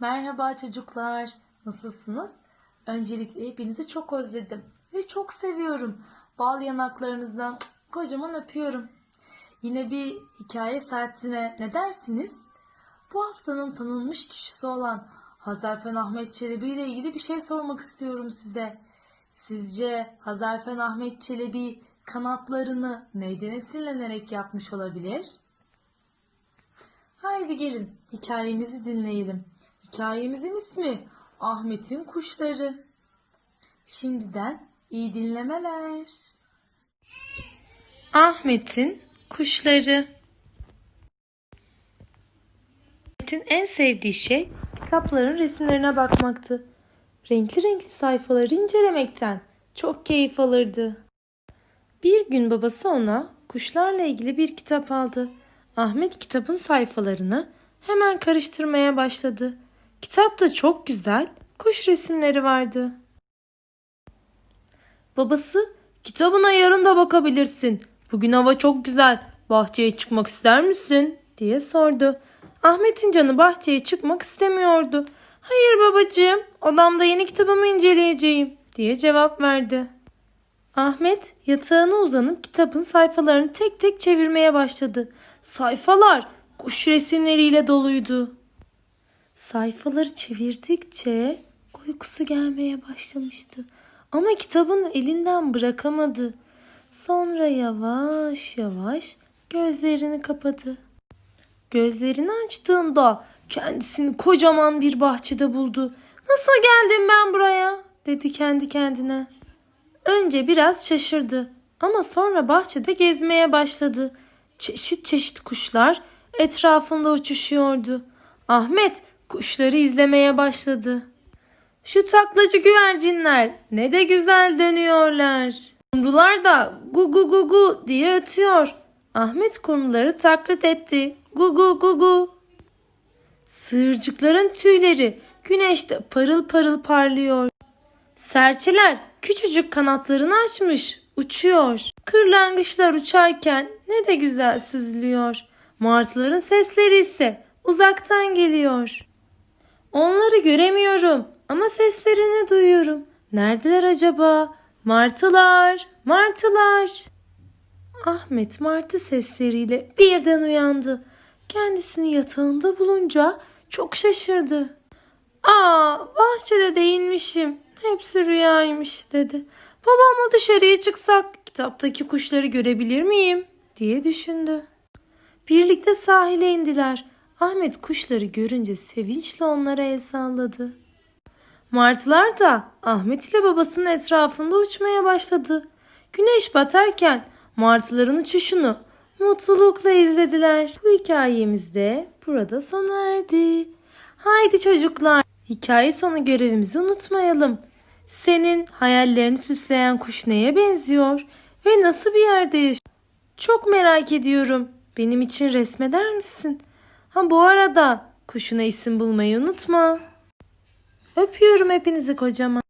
Merhaba çocuklar. Nasılsınız? Öncelikle hepinizi çok özledim ve çok seviyorum. Bal yanaklarınızdan kocaman öpüyorum. Yine bir hikaye saatine ne dersiniz? Bu haftanın tanınmış kişisi olan Hazarfen Ahmet Çelebi ile ilgili bir şey sormak istiyorum size. Sizce Hazarfen Ahmet Çelebi kanatlarını neyden esinlenerek yapmış olabilir? Haydi gelin hikayemizi dinleyelim. Hikayemizin ismi Ahmet'in Kuşları. Şimdiden iyi dinlemeler. Ahmet'in Kuşları Ahmet'in en sevdiği şey kitapların resimlerine bakmaktı. Renkli renkli sayfaları incelemekten çok keyif alırdı. Bir gün babası ona kuşlarla ilgili bir kitap aldı. Ahmet kitabın sayfalarını hemen karıştırmaya başladı. Kitapta çok güzel kuş resimleri vardı. Babası, kitabına yarın da bakabilirsin. Bugün hava çok güzel. Bahçeye çıkmak ister misin? diye sordu. Ahmet'in canı bahçeye çıkmak istemiyordu. Hayır babacığım, odamda yeni kitabımı inceleyeceğim diye cevap verdi. Ahmet yatağına uzanıp kitabın sayfalarını tek tek çevirmeye başladı. Sayfalar kuş resimleriyle doluydu. Sayfaları çevirdikçe uykusu gelmeye başlamıştı. Ama kitabını elinden bırakamadı. Sonra yavaş yavaş gözlerini kapadı. Gözlerini açtığında kendisini kocaman bir bahçede buldu. Nasıl geldim ben buraya? dedi kendi kendine. Önce biraz şaşırdı ama sonra bahçede gezmeye başladı. Çeşit çeşit kuşlar etrafında uçuşuyordu. Ahmet kuşları izlemeye başladı. Şu taklacı güvercinler ne de güzel dönüyorlar. Kumrular da gu gu gu gu diye ötüyor. Ahmet kumruları taklit etti. Gu gu gu gu. Sığırcıkların tüyleri güneşte parıl parıl parlıyor. Serçeler küçücük kanatlarını açmış, uçuyor. Kırlangıçlar uçarken ne de güzel süzülüyor. Martıların sesleri ise uzaktan geliyor. Onları göremiyorum ama seslerini duyuyorum. Neredeler acaba? Martılar, martılar. Ahmet martı sesleriyle birden uyandı. Kendisini yatağında bulunca çok şaşırdı. Aa, bahçede değilmişim. Hepsi rüyaymış dedi. Babamla dışarıya çıksak kitaptaki kuşları görebilir miyim? diye düşündü. Birlikte sahile indiler. Ahmet kuşları görünce sevinçle onlara el salladı. Martılar da Ahmet ile babasının etrafında uçmaya başladı. Güneş batarken martıların uçuşunu mutlulukla izlediler. Bu hikayemiz de burada sona erdi. Haydi çocuklar, hikaye sonu görevimizi unutmayalım. Senin hayallerini süsleyen kuş neye benziyor ve nasıl bir yerde yaşıyor? Çok merak ediyorum. Benim için resmeder misin? Ha bu arada kuşuna isim bulmayı unutma. Öpüyorum hepinizi kocaman.